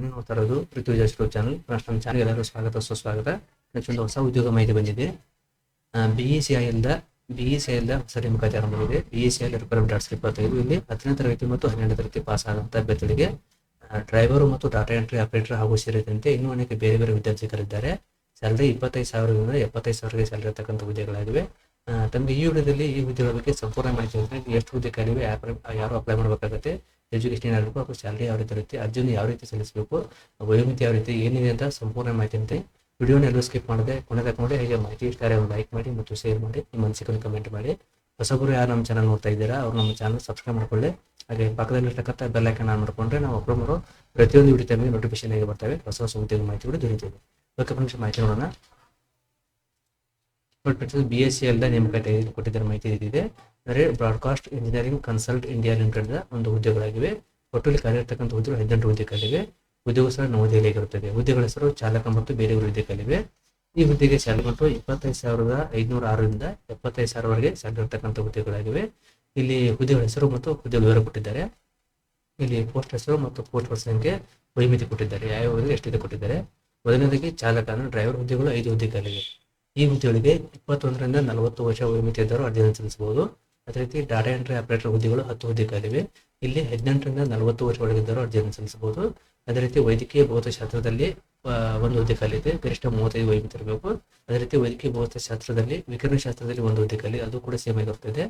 ನೀವು ನೋಡ್ತಾ ಇರೋದು ಪೃಥ್ವಿ ಯೂಟ್ಯೂಬ್ ಚಾನಲ್. ಫಸ್ಟ್ ನಮ್ಮ ಚಾನಲ್ ಎಲ್ಲರೂ ಸ್ವಾಗತ, ಸುಸ್ವಾಗತ. ನೆಕ್ಸ್ಟ್ ಹೊಸ ಉದ್ಯೋಗ ಮಾಹಿತಿ ಬಂದಿದೆ. ಬಿ ಇ ಸಿ ಐ ಎಲ್ದ ಬಿ ಇ ಸಿ ಐ ಎಲ್ದ ಹೊಸ ನೇಮಕಾತಿ ಆರಂಭವಾಗಿದೆ B E C I recruitment arts ಇಪ್ಪತ್ತೈದು. ಇಲ್ಲಿ ಹತ್ತನೇ ತರಗತಿ ಮತ್ತು ಹನ್ನೆರಡನೇ ತರಗತಿ ಪಾಸ್ ಆದಂಥ ಅಭ್ಯರ್ಥಿಗಳಿಗೆ ಡ್ರೈವರು ಮತ್ತು ಡಾಟಾ ಎಂಟ್ರಿ ಆಪರೇಟರ್ ಹಾಗೂ ಸೇರಿದಂತೆ ಇನ್ನೂ ಅನೇಕ ಬೇರೆ ಬೇರೆ ವಿದ್ಯಾರ್ಥಿಗಳಿದ್ದಾರೆ. ಸ್ಯಾಲ್ರಿ ಇಪ್ಪತ್ತೈದು ಸಾವಿರದಿಂದ ಎಪ್ಪತ್ತೈದು ಸಾವಿರಕ್ಕೆ ಸ್ಯಾಲ್ರಿ ಇರ್ತಕ್ಕಂಥ ಹುದ್ದೆಗಳಾಗಿವೆ. ತಮಗೆ ಈ ವಿಡಿಯೋದಲ್ಲಿ ಈ ಹುದ್ದೆಗಳ ಬಗ್ಗೆ ಸಂಪೂರ್ಣ ಮಾಹಿತಿ ಎಷ್ಟು ಹುದ್ದೆ ಯಾರು ಯಾರು ಅಪ್ಲೈ ಮಾಡಬೇಕಾಗುತ್ತೆ. ಎಜುಕೇಶನ್ ಏನಾಗಬೇಕು ಅಥವಾ ಸ್ಯಾಲರಿ ಯಾವ ರೀತಿ ಇರುತ್ತೆ ಅರ್ಜಿನ ಯಾವ ರೀತಿ ಸಲ್ಲಿಸಬೇಕು, ವಯೋಮಿತಿ ಯಾವ ರೀತಿ, ಏನಿದೆ ಅಂತ ಸಂಪೂರ್ಣ ಮಾಹಿತಿ ಅಂತ ವಿಡಿಯೋನ ಎಲ್ಲೂ ಸ್ಕಿಪ್ ಮಾಡದೆ ಕೊನೆ ತಗೊಂಡೆ ಹೇಗೆ ಮಾಹಿತಿ ಇಷ್ಟ ಒಂದು ಲೈಕ್ ಮಾಡಿ ಮತ್ತು ಶೇರ್ ಮಾಡಿ, ನಿಮ್ಮ ಮನಸ್ಸಿಗೆ ಕಮೆಂಟ್ ಮಾಡಿ. ಹೊಸಬ್ರು ಯಾರು ನಮ್ಮ ಚಾನಲ್ ನೋಡ್ತಾ ಇದ್ದೀರಾ, ಅವ್ರು ನಮ್ಮ ಚಾನಲ್ ಸಬ್ಸ್ಕ್ರೈಬ್ ಮಾಡ್ಕೊಳ್ಳಿ. ಹಾಗೆ ಪಕ್ಕದಲ್ಲಿರ್ತಕ್ಕಂಥ ಬೆಲ್ ಐಕನ್ ಆನ್ ಮಾಡಿಕೊಂಡ್ರೆ ನಾವು ಮಾಡೋ ಪ್ರತಿಯೊಂದು ವಿಡಿಯೋ ತಮಗೆ ನೋಟಿಫಿಕೇಶನ್ ಆಗಿ ಬರ್ತವೆ. ಹೊಸ ಹೊಸ ಉದ್ಯೋಗ ಮಾಹಿತಿ ಕೂಡ ದೊರೀತೀವಿ ಓಕೆ ಫ್ರೆಂಡ್ಸ್ ಮಾಹಿತಿ ನೋಡೋಣ. ಬಿ ಎಸ್ ಸಿ ಅಲ್ಲದೆ ನೇಮಕಾತಿ ಕೊಟ್ಟಿದ್ದಾರೆ ಮಾಹಿತಿ ಇದೆ ಅಂದರೆ broadcast engineering consult India limited ಒಂದು ಹುದ್ದೆಗಳಾಗಿವೆ. ಒಟ್ಟಲ್ಲಿ ಕಾರ್ಯರ್ತಕ್ಕಂಥ ಹುದ್ದೆಗಳು ಹದಿನೆಂಟು ಹುದ್ದೆಗಳಿವೆ. ಉದ್ಯೋಗ ಸಹ ನವದೆಹಲಿಯಾಗಿರುತ್ತದೆ ಹುದ್ದೆಗಳ ಹೆಸರು ಚಾಲಕ ಮತ್ತು ಬೇರೆ ಹುದ್ದೆಗಳಿವೆ ಈ ಹುದ್ದೆಗೆ ಸ್ಯಾಲರಿ ಇಪ್ಪತ್ತೈದು ಸಾವಿರದ ಐದುನೂರ ಆರರಿಂದ ಎಪ್ಪತ್ತೈದು ಸಾವಿರವರೆಗೆ ಸ್ಯಾಲರಿ ಇರ್ತಕ್ಕಂಥ ಹುದ್ದೆಗಳಾಗಿವೆ. ಇಲ್ಲಿ ಹುದ್ದೆಗಳ ಹೆಸರು ಮತ್ತು ಹುದ್ದೆ ವಿವರ ಕೊಟ್ಟಿದ್ದಾರೆ. ಇಲ್ಲಿ ಪೋಸ್ಟ್ ಹೆಸರು ಮತ್ತು ಪೋಸ್ಟ್ ಸಂಖ್ಯೆ ವೈಮಿತಿ ಕೊಟ್ಟಿದ್ದಾರೆ. ಯಾವ ಎಷ್ಟಿದೆ ಕೊಟ್ಟಿದ್ದಾರೆ. ಮೊದಲನೇದಾಗಿ ಚಾಲಕ ಡ್ರೈವರ್ ಹುದ್ದೆಗಳು ಐದು ಹುದ್ದೆಗಳಿವೆ. ಈ ಹುದ್ದೆಗಳಿಗೆ ಇಪ್ಪತ್ತೊಂದರಿಂದ ನಲವತ್ತು ವರ್ಷ ವಯೋಮಿತಿ ಇದ್ದರೂ ಅರ್ಜಿಯನ್ನು ಸಲ್ಲಿಸಬಹುದು. ಅದೇ ರೀತಿ ಡಾಟಾ ಎಂಟ್ರಿ ಆಪರೇಟರ್ ಹುದ್ದೆಗಳು ಹತ್ತು ಹುದ್ದೆಗಳಿವೆ. ಇಲ್ಲಿ ಹದಿನೆಂಟರಿಂದ ನಲವತ್ತು ವರ್ಷ ಒಳಗಿದ್ದರೂ ಅರ್ಜಿಯನ್ನು ಸಲ್ಲಿಸಬಹುದು. ಅದೇ ರೀತಿ ವೈದ್ಯಕೀಯ ಭೌತಶಾಸ್ತ್ರದಲ್ಲಿ ಒಂದು ಹುದ್ದೆ ಕಾಲಿದೆ ಗರಿಷ್ಠ ಮೂವತ್ತೈದು ವಯೋಮಿತಿ ಇರಬೇಕು. ಅದೇ ರೀತಿ ವೈದ್ಯಕೀಯ ಭೌತಶಾಸ್ತ್ರದಲ್ಲಿ, ವಿಕಿರಣಶಾಸ್ತ್ರದಲ್ಲಿ ಒಂದು ಹುದ್ದೆ ಕಾಲಿ ಅದು ಕೂಡ ಸೇಮ್ ಆಗಿರುತ್ತದೆ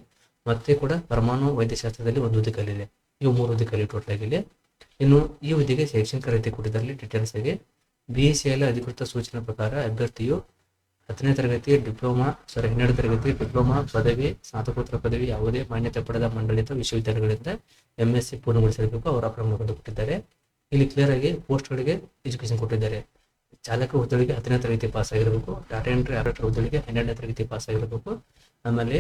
ಮತ್ತೆ ಕೂಡ ಪರಮಾಣು ವೈದ್ಯಶಾಸ್ತ್ರದಲ್ಲಿ ಒಂದು ಹುದ್ದೆ ಖಾಲಿ ಇದೆ ಇವು ಮೂರು ಹುದ್ದೆ ಖಾಲಿ ಟೋಟಲ್ ಆಗಿದೆ ಇನ್ನು ಈ ಹುದ್ದೆಗೆ ಶೈಕ್ಷಣಿಕ ರೀತಿ ಕೊಟ್ಟಿದ್ದಾರೆ ಡೀಟೇಲ್ಸ್ ಆಗಿ. ಬಿ ಎಸ್ ಸಿ ಎಲ್ ಅಧಿಕೃತ ಸೂಚನೆ ಪ್ರಕಾರ ಅಭ್ಯರ್ಥಿಯು ಹತ್ತನೇ ತರಗತಿ ಡಿಪ್ಲೊಮಾ ಸಾರಿ ಹನ್ನೆರಡು ತರಗತಿ ಡಿಪ್ಲೊಮಾ ಪದವಿ, ಸ್ನಾತಕೋತ್ತರ ಪದವಿ ಯಾವುದೇ ಮಾನ್ಯತೆ ಪಡೆದ ಮಂಡಳಿತ ವಿಶ್ವವಿದ್ಯಾಲಯಗಳಿಂದ ಎಂ ಎಸ್ ಸಿ ಪೂರ್ಣಗೊಳಿಸಬೇಕು. ಅವರ ಪ್ರಮಾಣ ಕೊಟ್ಟಿದ್ದಾರೆ ಇಲ್ಲಿ ಕ್ಲಿಯರ್ ಆಗಿ ಪೋಸ್ಟ್ಗಳಿಗೆ ಎಜುಕೇಶನ್ ಕೊಟ್ಟಿದ್ದಾರೆ. ಚಾಲಕ ಹುದ್ದೆಗಳಿಗೆ ಹತ್ತನೇ ತರಗತಿ ಪಾಸ್ ಆಗಿರಬೇಕು. ಡಾಟಾ ಎಂಟ್ರಿ ಆಪರೇಟರ್ ಹುದ್ದೆಗಳಿಗೆ ಹನ್ನೆರಡನೇ ತರಗತಿ ಪಾಸ್ ಆಗಿರಬೇಕು. ಆಮೇಲೆ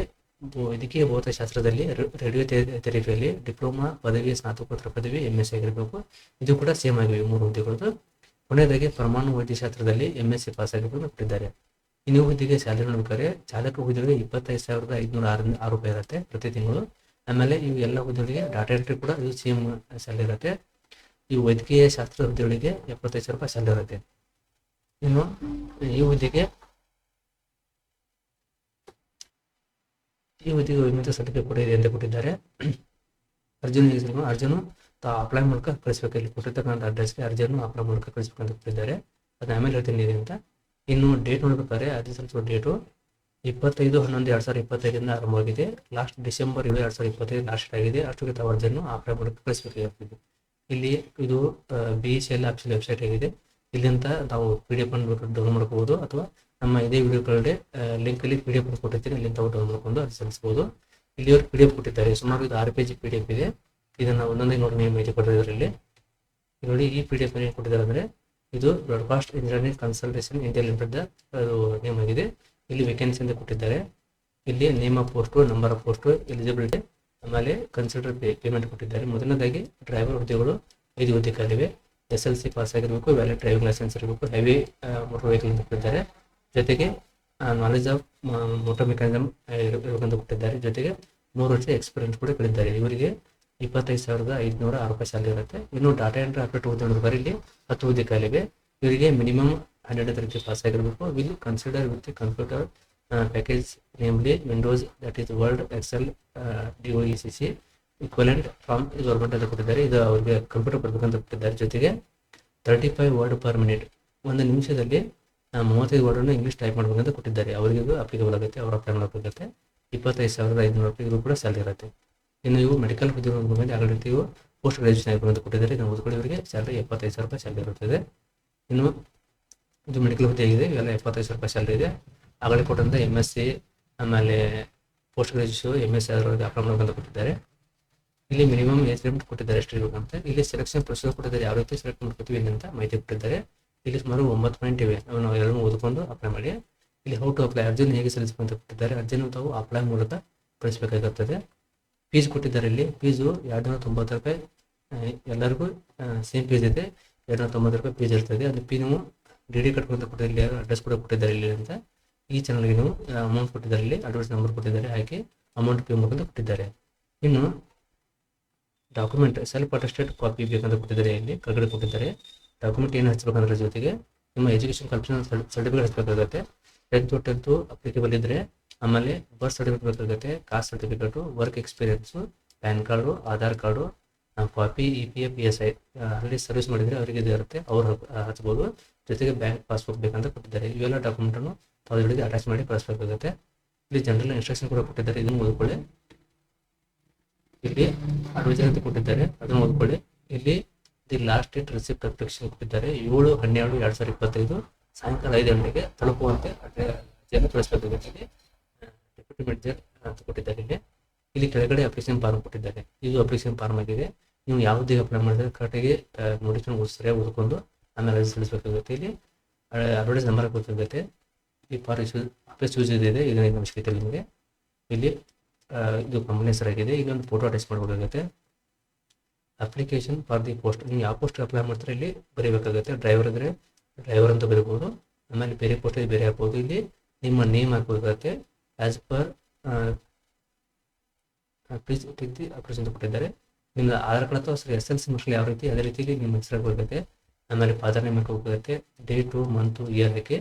ವೈದ್ಯಕೀಯ ಭೌತಶಾಸ್ತ್ರದಲ್ಲಿ ರೇಡಿಯೋ ತೆರಿಗೆಯಲ್ಲಿ ಡಿಪ್ಲೊಮಾ, ಪದವಿ, ಸ್ನಾತಕೋತ್ತರ ಪದವಿ ಎಂ ಎಸ್ ಆಗಿರಬೇಕು. ಇದು ಕೂಡ ಸೇಮ್ ಆಗಿವೆ ಮೂರು ಹುದ್ದೆಗಳದ್ದು. ಕೊನೆಯದಾಗಿ ಪರಮಾಣು ವೈದ್ಯಶಾಸ್ತ್ರದಲ್ಲಿ ಎಂ ಎಸ್ ಸಿ ಪಾಸ್ ಆಗಿರಬೇಕು ಕೊಟ್ಟಿದ್ದಾರೆ. ಇನ್ನು ಹುದ್ದೆಗೆ ಸ್ಯಾಲರಿ ನೋಡ್ಬೇಕಾದ್ರೆ ಚಾಲಕ ಹುದ್ದೆಗಳಿಗೆ ಇಪ್ಪತ್ತೈದು ಸಾವಿರದ ಐದುನೂರ ಆರು ಆರು ರೂಪಾಯಿ ಇರುತ್ತೆ ಪ್ರತಿ ತಿಂಗಳು. ಆಮೇಲೆ ಇವು ಎಲ್ಲ ಹುದ್ದೆಗಳಿಗೆ ಡಾಟಾ ಎಂಟ್ರಿ ಕೂಡ ಇದು ಸೇಮ್ ಸ್ಯಾಲರಿ ಇರುತ್ತೆ. ಈ ವೈದ್ಯಕೀಯ ಶಾಸ್ತ್ರ ಹುದ್ದೆಗಳಿಗೆ ಎಪ್ಪತ್ತೈದು ಸಾವಿರ ರೂಪಾಯಿ ಸ್ಯಾಲರಿ ಇರುತ್ತೆ. ಇನ್ನು ಈ ಹುದ್ದೆಗೆ ಈ ಹುದ್ದೆಗೆ ವಿಮಿತ ಸರ್ಟಿಫಿಕೇಟ್ ಕೂಡ ಇದೆ ಅಂತ ಕೊಟ್ಟಿದ್ದಾರೆ. ಅರ್ಜುನ್ ಅರ್ಜುನು ತಾ ಅಪ್ಲೈ ಮೂಲಕ ಕಳಿಸ್ಬೇಕು. ಇಲ್ಲಿ ಕೊಟ್ಟಿರ್ತಕ್ಕಂಥ ಅಡ್ರೆಸ್ಗೆ ಅರ್ಜಿಯನ್ನು ಅಪ್ಲೈ ಮೂಲಕ ಕಳಿಸ್ಬೇಕಂತ ಕೊಟ್ಟಿದ್ದಾರೆ. ಅದನ್ನ ಆಮೇಲೆ ಹೇಳ್ತೀನಿ ಅಂತ. ಇನ್ನು ಡೇಟ್ ನೋಡ್ಬೇಕಾದ್ರೆ ಅರ್ಜಿ ಸಲ್ಲಿಸುವ ಡೇಟು ಇಪ್ಪತ್ತೈದು, ಹನ್ನೊಂದು, ಎರಡು ಸಾವಿರದ ಇಪ್ಪತ್ತೈದರಿಂದ ಆರಂಭವಾಗಿದೆ. ಲಾಸ್ಟ್ ಡಿಸೆಂಬರ್ ಏಳು ಎರಡು ಸಾವಿರದ ಇಪ್ಪತ್ತೈದು ಲಾಸ್ಟ್ ಆಗಿದೆ. ಅಷ್ಟು ತಾವು ಅರ್ಜಿಯನ್ನು ಅಪ್ಲೈ ಮೂಲಕ ಕಳಿಸಬೇಕಾಗ್ತದೆ ಇಲ್ಲಿ ಇದು ಬಿ ಎಸ್ ಎಲ್ ವೆಬ್ಸೈಟ್ ಆಗಿದೆ. ಇಲ್ಲಿಂದ ನಾವು ಪಿ ಡಿ ಎಫ್ ಅನ್ನು ಡೌನ್ಲೋಡ್ ಮಾಡ್ಕೋಬಹುದು ಅಥವಾ ನಮ್ಮ ಇದೇ ವಿಡಿಯೋ ಕೆಳಗಡೆ ಲಿಂಕ್ ಅಲ್ಲಿ ಪಿ ಡಿ ಎಫ್ ಕೊಟ್ಟಿರ್ತೀನಿ. ಅಲ್ಲಿಂದ ತಾವು ಡೌನ್ಲೋಡ್ ಮಾಡ್ಕೊಂಡು ಅರ್ಜಿ ಸಲ್ಲಿಸಬಹುದು ಇಲ್ಲಿ ಅವರು ಪಿ ಡಿ ಎಫ್ ಕೊಟ್ಟಿದ್ದಾರೆ. ಸುಮಾರು ಇದು ಆರು ಜಿ ಪಿ ಡಿ ಎಫ್ ಇದೆ. ಇದನ್ನ ಒಂದೊಂದೇ ನೋಡಿ ಮಾಹಿತಿ ಕೊಟ್ಟಿದ್ದಾರೆ ಇಲ್ಲಿ. ನೋಡಿ ಈ ಪಿ ಡಿ ಎಫ್ ಏನು ಕೊಟ್ಟಿದ್ದಾರೆ ಅಂದ್ರೆ ಇದು broadcast engineering consultation India limited ಅದು ನೇಮ್ ಆಗಿದೆ. ಇಲ್ಲಿ ವೇಕೆನ್ಸಿ ಅಂತ ಕೊಟ್ಟಿದ್ದಾರೆ. ಇಲ್ಲಿ name of post number of post eligibility ಆಮೇಲೆ ಕನ್ಸಿಡರ್ ಪೇ ಪೇಮೆಂಟ್ ಕೊಟ್ಟಿದ್ದಾರೆ. ಮೊದಲನೇದಾಗಿ ಡ್ರೈವರ್ ಹುದ್ದೆಗಳು ಐದು ಹುದ್ದೆಗಳಿವೆ. ಎಸ್ ಎಲ್ ಸಿ ಪಾಸ್ ಆಗಿರಬೇಕು ವ್ಯಾಲಿಡ್ ಡ್ರೈವಿಂಗ್ ಲೈಸೆನ್ಸ್ ಇರಬೇಕು ಹೆವಿ ಮೋಟರ್ ವೆಹಿಕಲ್ ಅಂತ ಕೊಟ್ಟಿದ್ದಾರೆ. ಜೊತೆಗೆ ನಾಲೆಜ್ ಆಫ್ ಮೋಟರ್ ಮೆಕ್ಯಾನಿಸಮ್ ಇರಬೇಕಂತ ಕೊಟ್ಟಿದ್ದಾರೆ. ಜೊತೆಗೆ ಮೂರು ವರ್ಷ ಎಕ್ಸ್ಪೀರಿಯನ್ಸ್ ಕೂಡ ಕೊಟ್ಟಿದ್ದಾರೆ. ಇವರಿಗೆ ಇಪ್ಪತ್ತೈದು ಸಾವಿರದ ಐದುನೂರ ಆರು ರೂಪಾಯಿ ಸ್ಯಾಲರಿ ಇರುತ್ತೆ. ಇನ್ನು ಡಾಟಾ ಎಂಟ್ರಿ ಆಪರೇಟ್ ಹುದ್ದೆ ಬರೀಲಿ ಹತ್ತು ಹುದ್ದೆ ಕಾಲಿಗೆ ಇವರಿಗೆ ಮಿನಿಮಮ್ ಹನ್ನೆರಡು ತರಗತಿ ಪಾಸ್ ಆಗಿರಬೇಕು. Will consider with computer package namely windows that is world excel D O E C C equivalent from government ಅಂತ ಕೊಟ್ಟಿದ್ದಾರೆ ಇದು ಅವರಿಗೆ ಕಂಪ್ಯೂಟರ್ ಕೊಡಬೇಕಂತ ಕೊಟ್ಟಿದ್ದಾರೆ ಜೊತೆಗೆ thirty five word per minute ಒಂದು ನಿಮಿಷದಲ್ಲಿ ಮೂವತ್ತೈದು ವರ್ಡನ್ನು ಇಂಗ್ಲೀಷ್ ಟೈಪ್ ಮಾಡಬೇಕಂತ ಕೊಟ್ಟಿದ್ದಾರೆ. ಅವರಿಗೆ ಅಪ್ಲಿಕೇಬಲ್ ಆಗುತ್ತೆ, ಅವ್ರು ಅಪ್ಲೈ ಮಾಡಬೇಕಾಗುತ್ತೆ ಇಪ್ಪತ್ತೈದು ಸಾವಿರದ ಐದುನೂರು ರೂಪಾಯಿ ಕೂಡ ಸ್ಯಾಲರಿ ಇರುತ್ತೆ. ಇನ್ನು ಇವು ಮೆಡಿಕಲ್ ಹುದ್ದೆಗಳ ಮೇಲೆ ಆಗಲ ರೀತಿ ಇವು ಪೋಸ್ಟ್ ಗ್ರಾಜುಯೇಷನ್ ಆಗಿರುವಂತ ಕೊಟ್ಟಿದ್ದಾರೆ. ನಾವು ಓದ್ಕೊಳ್ಳೋರಿಗೆ ಸ್ಯಾಲ್ರಿ ಎಪ್ಪತ್ತೈದು ಸಾವಿರ ರೂಪಾಯಿ ಸ್ಯಾಲ್ರಿ ಇರುತ್ತದೆ ಇನ್ನು ಇದು ಮೆಡಿಕಲ್ ಹುದ್ದೆ ಆಗಿದೆ. ಇವೆಲ್ಲ ಎಪ್ಪತ್ತೈದು ಸಾವಿರ ರೂಪಾಯಿ ಸ್ಯಾಲ್ರಿ ಇದೆ. ಆಗಲೇ ಕೊಟ್ಟಂಥ ಎಂ ಎಸ್ ಸಿ ಆಮೇಲೆ post graduation M S C apply ಕೊಟ್ಟಿದ್ದಾರೆ. ಇಲ್ಲಿ ಮಿನಿಮಮ್ ಏಜ್ ಲಿಮಿಟ್ ಕೊಟ್ಟಿದ್ದಾರೆ ಎಷ್ಟು ಇರಬೇಕಂತ ಇಲ್ಲಿ ಸೆಲೆಕ್ಷನ್ ಪ್ರೊಸೀಜರ್ ಕೊಟ್ಟಿದ್ದಾರೆ. ಯಾವ ರೀತಿ ಸೆಲೆಕ್ಟ್ ಮಾಡ್ಕೊತೀವಿ ಅಂತ ಮಾಹಿತಿ ಕೊಟ್ಟಿದ್ದಾರೆ. ಇಲ್ಲಿ ಸುಮಾರು ಒಂಬತ್ತು ಪಾಯಿಂಟ್ ಇವೆ. ನಾವು ಎಲ್ಲರೂ ಓದ್ಕೊಂಡು ಅಪ್ಲೈ ಮಾಡಿ. ಇಲ್ಲಿ ಹೌ ಟು ಅಪ್ಲೈ ಅರ್ಜಿನ ಹೇಗೆ ಅಂತ ಕೊಟ್ಟಿದ್ದಾರೆ. ಅರ್ಜಿನ ತಾವು ಅಪ್ಲೈ ಮೂಲಕ ಕಳಿಸಬೇಕಾಗುತ್ತದೆ ಫೀಸ್ ಕೊಟ್ಟಿದ್ದಾರೆ ಇಲ್ಲಿ. ಫೀಸು ಎರಡು ನೂರ ತೊಂಬತ್ತು ರೂಪಾಯಿ ಎಲ್ಲರಿಗೂ ಸೇಮ್ ಫೀಸ್ ಇದೆ. ಎರಡು ನೂರ ತೊಂಬತ್ತು ರೂಪಾಯಿ ಫೀಸ್ ಇರ್ತದೆ. ಅದು ಪಿ ನೀವು ಡಿ ಡಿ ಕಟ್ಕೊಂತ ಕೊಟ್ಟಿದ್ದಾರೆ ಅಡ್ರೆಸ್ ಕೂಡ ಕೊಟ್ಟಿದ್ದಾರೆ ಇಲ್ಲಿ ಅಂತ ಈ ಚಾನಲ್ಗೆ ನೀವು ಅಮೌಂಟ್ ಕೊಟ್ಟಿದ್ದಾರೆ ಇಲ್ಲಿ. ಅಡ್ರೆಸ್ ನಂಬರ್ ಕೊಟ್ಟಿದ್ದಾರೆ. ಹಾಕಿ ಅಮೌಂಟ್ ಪೇ ಮಾಡ್ಕೊಂತ ಕೊಟ್ಟಿದ್ದಾರೆ. ಇನ್ನು ಡಾಕ್ಯುಮೆಂಟ್ ಸೆಲ್ಫ್ ಅಟೆಸ್ಟೆಡ್ ಕಾಪಿ ಬೇಕಂತ ಕೊಟ್ಟಿದ್ದಾರೆ ಇಲ್ಲಿ. ಕೆಳಗಡೆ ಕೊಟ್ಟಿದ್ದಾರೆ. ಡಾಕ್ಯುಮೆಂಟ್ ಏನು ಹಚ್ಚಬೇಕಂದ್ರೆ ಜೊತೆಗೆ ನಿಮ್ಮ ಎಜುಕೇಶನ್ ಕಲ್ಪನೆ ಸರ್ಟಿಫಿಕೇಟ್ ಹಚ್ಚಬೇಕಾಗುತ್ತೆ ಟೆಂತ್ ಟೆಂತು ಅಪ್ಲಿಕೇಬಲ್ ಇದ್ದರೆ ಆಮೇಲೆ ಬರ್ತ್ ಸರ್ಟಿಫಿಕೇಟ್ ಬೇಕಾಗುತ್ತೆ caste certificate work experience PAN card Aadhaar card copy E P F P S I ಅಲ್ಲಿ ಸರ್ವಿಸ್ ಮಾಡಿದರೆ ಅವರಿಗೆ ಇದು ಇರುತ್ತೆ. ಅವ್ರು ಹಚ್- ಹಚ್ಬೋದು. ಜೊತೆಗೆ ಬ್ಯಾಂಕ್ ಪಾಸ್ಬುಕ್ ಬೇಕಂತ ಕೊಟ್ಟಿದ್ದಾರೆ. ಇವೆಲ್ಲ ಡಾಕ್ಯುಮೆಂಟನ್ನು ತಾವು ಜೊತೆಗೆ ಅಟ್ಯಾಚ್ ಮಾಡಿ ಕಳಿಸ್ಬೇಕಾಗುತ್ತೆ ಇಲ್ಲಿ ಜನರಲ್ ಇನ್ಸ್ಟ್ರಕ್ಷನ್ ಕೂಡ ಕೊಟ್ಟಿದ್ದಾರೆ. ಇದನ್ನು ಓದ್ಕೊಳ್ಳಿ. ಇಲ್ಲಿ ಅಡ್ವೈಸರ್ ಅಂತ ಕೊಟ್ಟಿದ್ದಾರೆ. ಅದನ್ನು ಓದ್ಕೊಳ್ಳಿ. ಇಲ್ಲಿ the last date receipt application ಕೊಟ್ಟಿದ್ದಾರೆ. ಏಳು, ಹನ್ನೆರಡು, ಎರಡು ಸಾವಿರದ ಇಪ್ಪತ್ತೈದು ಸಾಯಂಕಾಲ ಐದು ಗಂಟೆಗೆ ತಲುಪುವಂತೆ ಅರ್ಜಿಯನ್ನು ಕಳಿಸಬೇಕಾಗುತ್ತೆ ಮ್ಯಾನೇಜರ್ ಅಂತ ಕೊಟ್ಟಿದ್ದಾರೆ ಇಲ್ಲಿ ಇಲ್ಲಿ ಕೆಳಗಡೆ ಅಪ್ಲಿಕೇಶನ್ ಫಾರ್ಮ್ ಕೊಟ್ಟಿದ್ದಾರೆ. ಇದು ಅಪ್ಲಿಕೇಶನ್ ಫಾರ್ಮ್ ಆಗಿದೆ. ನೀವು ಯಾವುದೇ ಅಪ್ಲೈ ಮಾಡಿದ್ರೆ ಕರೆಕ್ಟಾಗಿ ನೋಟಿಫಿಕೇಶನ್ ಸರಿಯಾಗಿ ಓದ್ಕೊಂಡು ಆಮೇಲೆ ಅರ್ಜಿ ಸಲ್ಲಿಸಬೇಕಾಗುತ್ತೆ ಇಲ್ಲಿ ಅಡ್ವರ್ಟೈಸ್ ನಂಬರ್ ಗೊತ್ತಾಗುತ್ತೆ ಈ ಫಾರ್ ಇಶ್ಯೂ ಯೂಸ್ ಇದೆ ಈಗ ಅವಶ್ಯಕತೆ ಇಲ್ಲ ನಿಮಗೆ. ಇಲ್ಲಿ ಇದು ಕಂಪನಿ ಹೆಸರಾಗಿದೆ. ಒಂದು ಫೋಟೋ ಅಟ್ಯಾಚ್ ಮಾಡಬೇಕಾಗುತ್ತೆ. ಅಪ್ಲಿಕೇಶನ್ ಫಾರ್ ದಿ ಪೋಸ್ಟ್ ನೀವು ಯಾವ ಪೋಸ್ಟ್ ಅಪ್ಲೈ ಮಾಡ್ತಾರೆ ಇಲ್ಲಿ ಬರೀಬೇಕಾಗುತ್ತೆ. ಡ್ರೈವರ್ ಅಂದರೆ ಡ್ರೈವರ್ ಅಂತ ಬರೀಬೋದು. ಆಮೇಲೆ ಬೇರೆ ಪೋಸ್ಟ್ ಬೇರೆ ಹಾಕ್ಬೋದು. ಇಲ್ಲಿ ನಿಮ್ಮ ನೇಮ್ ಹಾಕಬೇಕಾಗುತ್ತೆ. As per please take the ಅಂತ ಕೊಟ್ಟಿದ್ದಾರೆ. ನಿಮ್ಮ ಆಧಾರ್ ಕಾರ್ಡ್ ಅಥವಾ ಎಸ್ ಎಲ್ ಸಿ ಮಕ್ಕಳು ಯಾವ ರೀತಿ ಅದೇ ರೀತಿಯಲ್ಲಿ ನಿಮ್ಮ ಹೆಸರು ಹೋಗುತ್ತೆ ಆಮೇಲೆ father name day date month year ಹಾಕಿ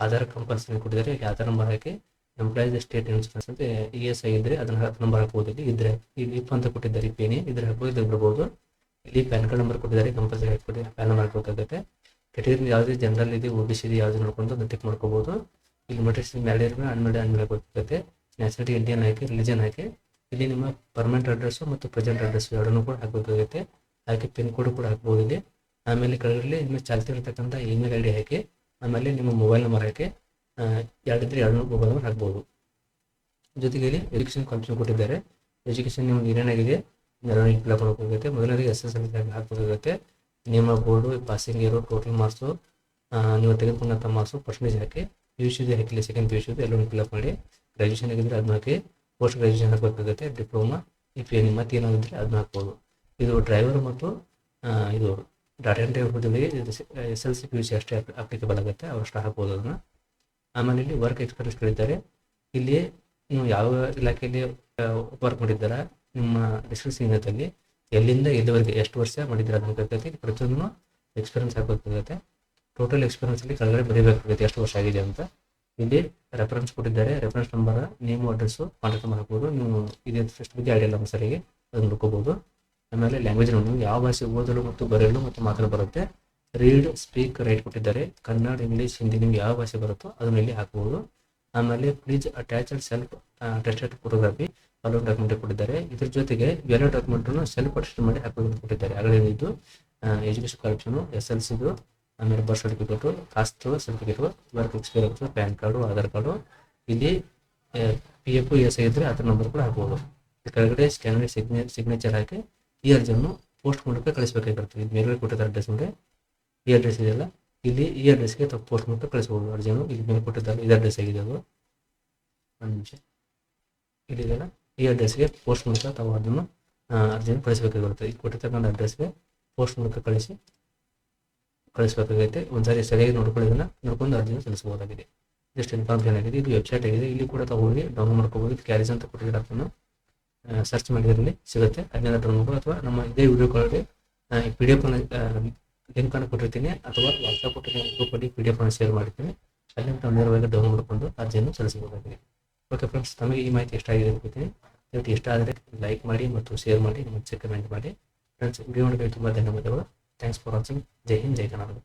ಆಧಾರ್ ಕಂಪಲ್ಸರಿ ಕೊಟ್ಟಿದ್ದಾರೆ. ಆಧಾರ್ ನಂಬರ್ ಹಾಕಿ? ಎಂಪ್ಲಾಯೀಸ್ ಸ್ಟೇಟ್ ಇನ್ಶೂರೆನ್ಸ್ ಅಂತ ಇ ಎಸ್ ಐ ಇದ್ರೆ ಅದನ್ನ ನಂಬರ್ ಹಾಕ್ಬೋದು. ಇಲ್ಲಿ ಇದ್ರೆ ಇಲ್ಲಿ ಇಪ್ ಅಂತ ಕೊಟ್ಟಿದ್ದಾರೆ ಪೇನಿ ಇದ್ರೆ ಹಾಕ್ಬೋದು ಇದು ಬಿಡ್ಬೋದು. ಇಲ್ಲಿ ಪ್ಯಾನ್ ಕಾರ್ಡ್ ನಂಬರ್ ಕೊಟ್ಟಿದ್ದಾರೆ. ಕಂಪಲ್ಸರಿ ಹಾಕ್ಬೋದು ಪ್ಯಾನ್ ನಂಬರ್ ಹಾಕಬೇಕಾಗುತ್ತೆ. ಕೆಟಗರಿ ಯಾವುದೇ? ಜನರಲ್ ಇದೆ ಓ ಬಿ ಸಿ ಇದೆ, ಯಾವ್ದು ನೋಡ್ಕೊಂಡು ಅದನ್ನು ಟಿಕ್ ಮಾಡ್ಕೋಬೋದು. ಇಲ್ಲಿ ಮೇಲೆ ಮ್ಯಾರೇಜ್ ಅನ್ಮೇಲೆ ಅನ್ಮೇಲೆ ಗೊತ್ತಿರುತ್ತೆ ನ್ಯಾಷನಾಲಿಟಿ ಇಂಡಿಯನ್ ಹಾಕಿ ರಿಲಿಜನ್ ಹಾಕಿ ಇಲ್ಲಿ ನಿಮ್ಮ ಪರ್ಮನೆಂಟ್ ಅಡ್ರೆಸ್ಸು ಮತ್ತು ಪ್ರೆಸೆಂಟ್ ಅಡ್ರೆಸ್ ಎರಡನ್ನೂ ಕೂಡ ಹಾಕಬೇಕಾಗುತ್ತೆ. ಹಾಕಿ ಪಿನ್ ಕೋಡ್ ಕೂಡ ಹಾಕ್ಬೋದು ಇಲ್ಲಿ. ಆಮೇಲೆ ಕೆಳಗಡೆ ನಿಮ್ಮ ಚಾಲ್ತಿ ಇರತಕ್ಕಂಥ ಇಮೇಲ್ ಐ ಡಿ ಹಾಕಿ, ಆಮೇಲೆ ನಿಮ್ಮ ಮೊಬೈಲ್ ನಂಬರ್ ಹಾಕಿ ಎರಡಿದ್ರೆ ಎರಡು ಮೊಬೈಲ್ ನಂಬರ್ ಹಾಕ್ಬೋದು. ಜೊತೆಗೆ ಇಲ್ಲಿ ಎಜುಕೇಷನ್ ಕಂಪ್ಲೀಟ್ ಕೊಟ್ಟಿದ್ದಾರೆ. ಎಜುಕೇಷನ್ ನಿಮ್ಗೆ ಏನೇನಾಗಿದೆ? ಎಲ್ಲರೂ ಫಿಲ್ ಮಾಡಬೇಕಾಗುತ್ತೆ ಮೊದಲನೇ ಎಸ್ ಎಸ್ ಎಲ್ ಹಾಕಬೇಕಾಗುತ್ತೆ. ನಿಮ್ಮ ಬೋರ್ಡು ಪಾಸಿಂಗ್ ಇರೋ ಟೋಟಲ್ ಮಾರ್ಕ್ಸು ನೀವು ತೆಗೆದುಕೊಂಡಂಥ ಮಾರ್ಕ್ಸು ಪರ್ಸೆಂಟೇಜ್ ಹಾಕಿ. ಯು ಸಿದು ಹಾಕಿಲ್ಲ ಸೆಕೆಂಡ್ ಪಿ ಯು ಸಿದು ಎಲ್ಲರೂ ಫಿಲಪ್ ಮಾಡಿ ಗ್ರ್ಯಾಜುಯೇಷನ್ ಆಗಿದ್ರೆ ಅದನ್ನ ಹಾಕಿ ಪೋಸ್ಟ್ ಗ್ರ್ಯಾಜುಯೇಷನ್ ಹಾಕಬೇಕಾಗುತ್ತೆ ಡಿಪ್ಲೊಮಾ ಇಫ್ ಏನು ಮತ್ತೆ ಏನಾಗಿದ್ರೆ ಅದನ್ನ ಹಾಕ್ಬೋದು. ಇದು ಡ್ರೈವರ್ ಮತ್ತು ಇದು ಡಾಟಾ ಎಂಟ್ರಿ ಹುದ್ದೆಗಳಿಗೆ S L C P U C ಅಷ್ಟೇ ಅಪ್ಲಿಕೇಬಲ್ ಆಗುತ್ತೆ ಅವರಷ್ಟು ಹಾಕ್ಬೋದು ಅದನ್ನು. ಆಮೇಲೆ ಇಲ್ಲಿ ವರ್ಕ್ ಎಕ್ಸ್ಪೀರಿಯನ್ಸ್ ಕೇಳಿದ್ದಾರೆ ಇಲ್ಲಿ ನೀವು ಯಾವ ಇಲಾಖೆಯಲ್ಲಿ ವರ್ಕ್ ಮಾಡಿದ್ದಾರ, ನಿಮ್ಮ ಡಿಸ್ಟ್ರಿಕ್ಟ್ ಸೀನಿಯರ್ದಲ್ಲಿ ಎಲ್ಲಿಂದ ಎಲ್ಲಿವರೆಗೆ ಎಷ್ಟು ವರ್ಷ ಮಾಡಿದ್ದೀರಾ ಅದನ್ನ ಇಲ್ಲಿ ಪ್ರತಿಯೊಂದನ್ನು ಎಕ್ಸ್ಪೀರಿಯನ್ಸ್ ಹಾಕಬೇಕಾಗುತ್ತೆ ಟೋಟಲ್ ಎಕ್ಸ್ಪೀರಿಯನ್ಸ್ ಅಲ್ಲಿ ಕೆಳಗಡೆ ಬರೀಬೇಕಾಗುತ್ತೆ ಎಷ್ಟು ವರ್ಷ ಆಗಿದೆ ಅಂತ. ಇಲ್ಲಿ ರೆಫರೆನ್ಸ್ ಕೊಟ್ಟಿದ್ದಾರೆ reference number name address contact number ನೀವು ಇದೇ ಫಸ್ಟ್ ಬಗ್ಗೆ ಐಡಿಯಾ ಇಲ್ಲ ಸರಿಗೆ ಅದನ್ನು ನೋಡ್ಕೋಬಹುದು ಆಮೇಲೆ ಲ್ಯಾಂಗ್ವೇಜ್ ನೀವು ಯಾವ ಭಾಷೆ ಓದಲು ಮತ್ತು ಬರೆಯಲು ಮತ್ತು ಮಾತಾಡಲು ಬರುತ್ತೆ. ರೀಡ್ ಸ್ಪೀಕ್ ರೈಟ್ ಕೊಟ್ಟಿದ್ದಾರೆ. ಕನ್ನಡ, ಇಂಗ್ಲೀಷ್, ಹಿಂದಿ, ನಿಮ್ಗೆ ಯಾವ ಭಾಷೆ ಬರುತ್ತೋ ಅದನ್ನ ಇಲ್ಲಿ ಹಾಕ್ಬೋದು. ಆಮೇಲೆ please attach self attested photography ಅಲ್ಲೊಂದು ಡಾಕ್ಯುಮೆಂಟ್ ಕೊಟ್ಟಿದ್ದಾರೆ. ಇದ್ರ ಜೊತೆಗೆ ಎಲ್ಲ ಡಾಕ್ಯುಮೆಂಟ್ ಸೆಲ್ಫ್ ಅಟೆಸ್ಟ್ ಮಾಡಿ ಹಾಕೋದು ಕೊಟ್ಟಿದ್ದಾರೆ. ಆಗಲೇ ಇದು ಎಜುಕೇಶನ್ ಕರಪ್ಷನು ಎಸ್ ಎಲ್ ಸಿದು ಆಮೇಲೆ birth certificate caste certificate work experience PAN card Aadhaar card ಇಲ್ಲಿ ಪಿ ಎಫ್ ಎಸ್ ಐ ಇದ್ದರೆ ಅದ್ರ ನಂಬರ್ ಕೂಡ ಹಾಕ್ಬೋದು. ಈ ಕೆಳಗಡೆ ಸ್ಕ್ಯಾನರ್ ಸಿಗ್ನೇ ಸಿಗ್ನೇಚರ್ ಹಾಕಿ, ಈ ಅರ್ಜಿಯನ್ನು ಪೋಸ್ಟ್ ಮೂಲಕ ಕಳಿಸಬೇಕಾಗಿರುತ್ತೆ. ಇದು ಮೇಲ್ಗಡೆ ಕೊಟ್ಟಿದ್ದ ಅಡ್ರೆಸ್ ಮೇಲೆ ಈ ಅಡ್ರೆಸ್ ಇದೆಯಲ್ಲ? ಇಲ್ಲಿ ಈ ಅಡ್ರೆಸ್ಗೆ ತಪ್ಪು ಪೋಸ್ಟ್ ಮೂಲಕ ಕಳಿಸ್ಬೋದು. ಅರ್ಜಿಯನ್ನು ಇಲ್ಲಿ ಮೇಲೆ ಕೊಟ್ಟಿದ್ದ ಇದು ಅಡ್ರೆಸ್ ಆಗಿದೆ ಅದು? ಒಂದು ನಿಮಿಷ. ಇಲ್ಲಿದೆಯಲ್ಲ ಈ ಅಡ್ರೆಸ್ಗೆ ಪೋಸ್ಟ್ ಮೂಲಕ ತಾವು ಅದನ್ನು ಅರ್ಜಿಯನ್ನು ಕಳಿಸಬೇಕಾಗಿರುತ್ತೆ. ಇಲ್ಲಿ ಕೊಟ್ಟಿರ್ತಕ್ಕಂಥ ಅಡ್ರೆಸ್ಗೆ ಪೋಸ್ಟ್ ಮೂಲಕ ಕಳಿಸಿ. ಕಳಿಸಬೇಕಾಗೈತೆ. ಒಂದ್ಸಾರಿ ಸರಿಯಾಗಿ ನೋಡ್ಕೊಳ್ಳಿ ಇದನ್ನ ನೋಡ್ಕೊಂಡು ಅರ್ಜಿನ ಸಲ್ಲಿಸಬಹುದಾಗಿದೆ. ಜಸ್ಟ್ ಇನ್ಫಾರ್ಮೇಷನ್ ಆಗಿದೆ ಇದು ವೆಬ್ಸೈಟ್ ಆಗಿದೆ. ಇಲ್ಲಿ ಕೂಡ ತಗೊಂಡು ಡೌನ್ಲೋಡ್ ಮಾಡ್ಕೋಬಹುದು. ಕ್ಯಾರೀಸ್ ಅಂತ ಕೊಟ್ಟಿದ್ದಾರೆ ಅದನ್ನು ಸರ್ಚ್ ಮಾಡಿದ್ರಲ್ಲಿ ಸಿಗುತ್ತೆ. ಅದನ್ನ ಡೌನ್ಲೋಡ್ ಅಥವಾ ನಮ್ಮ ಇದೇ ವಿಡಿಯೋ ಕೆಳಗೆ ಪಿ ಡಿ ಎಫ್ ಲಿಂಕ್ ಅನ್ನು ಕೊಟ್ಟಿರ್ತೀನಿ ಅಥವಾ ವಾಟ್ಸಪ್ ಕೊಟ್ಟಿರ್ತೀನಿ ಗ್ರೂಪಲ್ಲಿ ಪಿ ಡಿ ಎಫ್ ಅನ್ನು ಶೇರ್ ಮಾಡಿರ್ತೀನಿ. ತಮ್ಮ ನೇರವಾಗಿ ಡೌನ್ಲೋಡ್ ಮಾಡಿಕೊಂಡು ಅರ್ಜಿಯನ್ನು ಸಲ್ಲಿಸಬಹುದಾಗಿದೆ. ಓಕೆ ಫ್ರೆಂಡ್ಸ್ ತಮಗೆ ಈ ಮಾಹಿತಿ ಇಷ್ಟ ಆಗಿದೆ ಅನ್ಕೋತೀನಿ ದಯವಿಟ್ಟು ಇಷ್ಟ ಆದರೆ ಲೈಕ್ ಮಾಡಿ ಮತ್ತು ಶೇರ್ ಮಾಡಿ ಮತ್ತು ಕಮೆಂಟ್ ಮಾಡಿ. ಫ್ರೆಂಡ್ಸ್ ವಿಡಿಯೋ ನೋಡಿದ್ರೆ ತುಂಬ ಧನ್ಯವಾದಗಳು. ಥ್ಯಾಂಕ್ಸ್ ಫಾರ್ ವಾಚಿಂಗ್ ಜೈ ಹಿಂದ್ ಜೈ ಕರ್ನಾಟಕ